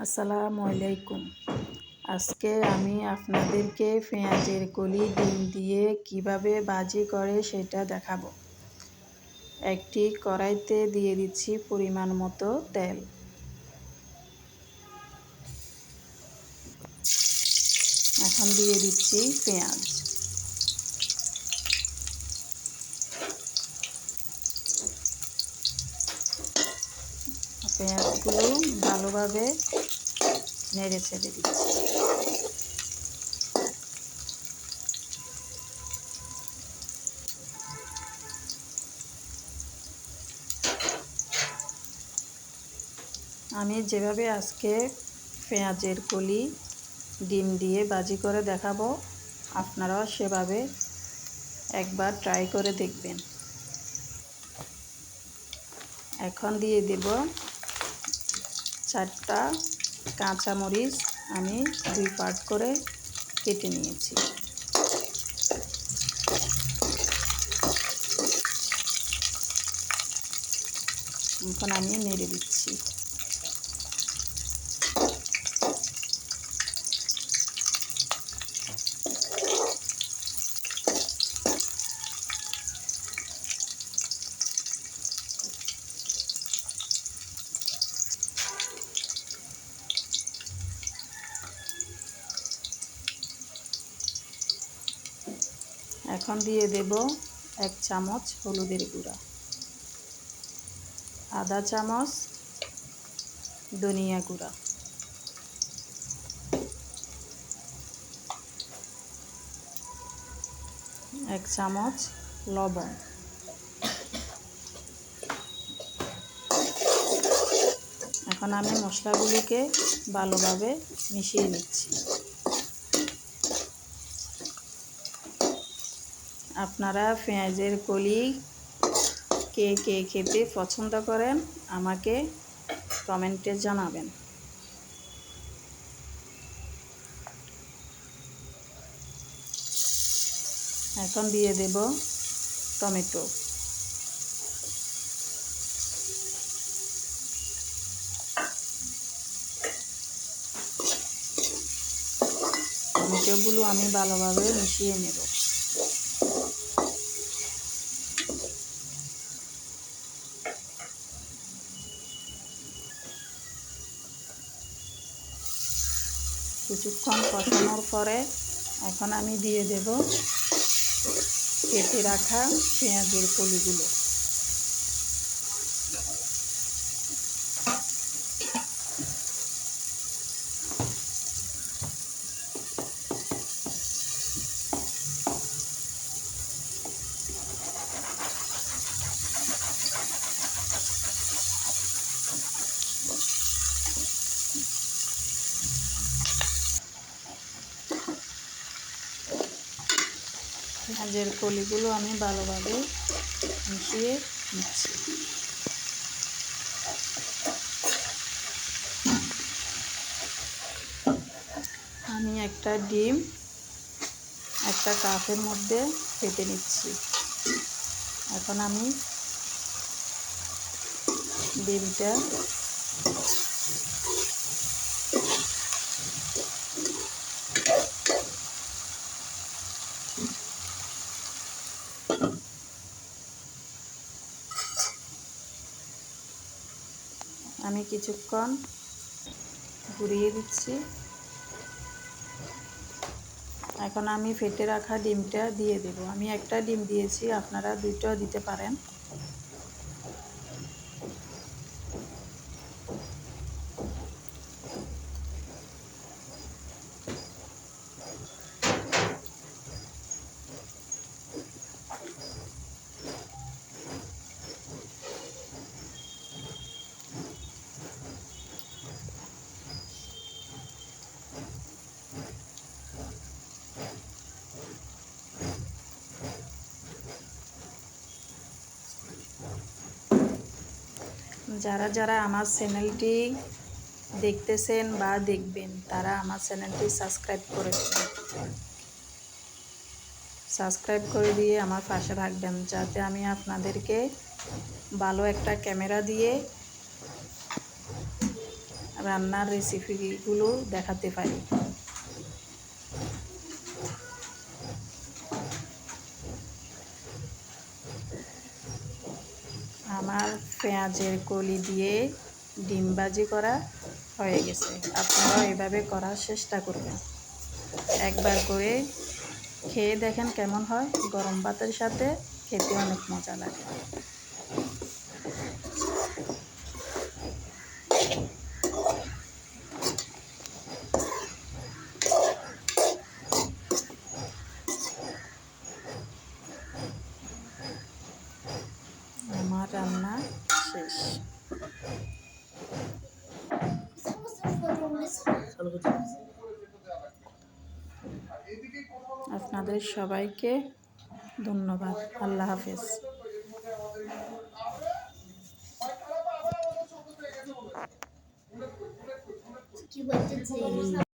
আসসালামু আলাইকুম আজকে আমি আপনাদেরকে পেঁয়াজের কলি, ডিম দিয়ে কীভাবে বাজি করে সেটা দেখাবো। একটি কড়াইতে দিয়ে দিচ্ছি পরিমাণ মতো তেল। এখন দিয়ে দিচ্ছি পেঁয়াজ। পেঁয়াজগুলো ভালোভাবে নেড়ে ছেড়ে দিচ্ছি। আমি যেভাবে আজকে পেঁয়াজের কলি, ডিম দিয়ে বাজি করে দেখাবো, আপনারাও সেভাবে একবার ট্রাই করে দেখবেন। এখন দিয়ে দেব চারটা কাঁচামরিচ আমি দুই পার্ট করে কেটে নিয়েছি। এখন আমি নেড়ে দিচ্ছি। এখন দিয়ে দেব এক চামচ হলুদের গুঁড়া আধা চামচ, ধনিয়া গুঁড়া। এক চামচ লবণ। এখন আমি মশলাগুলিকে ভালোভাবে মিশিয়ে নিচ্ছি। আপনারা পেঁয়াজের কলি কে কে খেতে পছন্দ করেন আমাকে কমেন্টে জানাবেন। এখন দিয়ে দেব টমেটো। টমেটোগুলো আমি ভালোভাবে মিশিয়ে নেব। কিছুক্ষণ কষানোর পরে এখন আমি দিয়ে দেব কেটে রাখা পেঁয়াজের কলিগুলো পেঁয়াজের কলিগুলো আমি ভালোভাবে মিশিয়ে নিচ্ছি। আমি একটা ডিম একটা কাপের মধ্যে ফেটে নিচ্ছি। এখন আমি ডিমটা আমি কিছুক্ষণ ঘুরিয়ে দিচ্ছি। এখন আমি ফেটে রাখা ডিমটা দিয়ে দেব। আমি একটা ডিম দিয়েছি, আপনারা দুইটাও দিতে পারেন। যারা যারা আমার চ্যানেলটি দেখতেছেন বা দেখবেন, তারা আমার চ্যানেলটি সাবস্ক্রাইব করে দেবেন। সাবস্ক্রাইব করে দিয়ে আমার পাশে থাকবেন, যাতে আমি আপনাদেরকে ভালো একটা ক্যামেরা দিয়ে রান্নার রেসিপিগুলো দেখাতে পারি। আমার পেঁয়াজের কলি দিয়ে ডিম বাজি করা হয়ে গেছে। আপনারাও এভাবে করার চেষ্টা করবেন। একবার করে খেয়ে দেখেন কেমন হয়। গরম ভাতের সাথে খেতে অনেক মজা লাগে। আপনাদের সবাইকে ধন্যবাদ। আল্লাহ হাফেজ। কি বলতে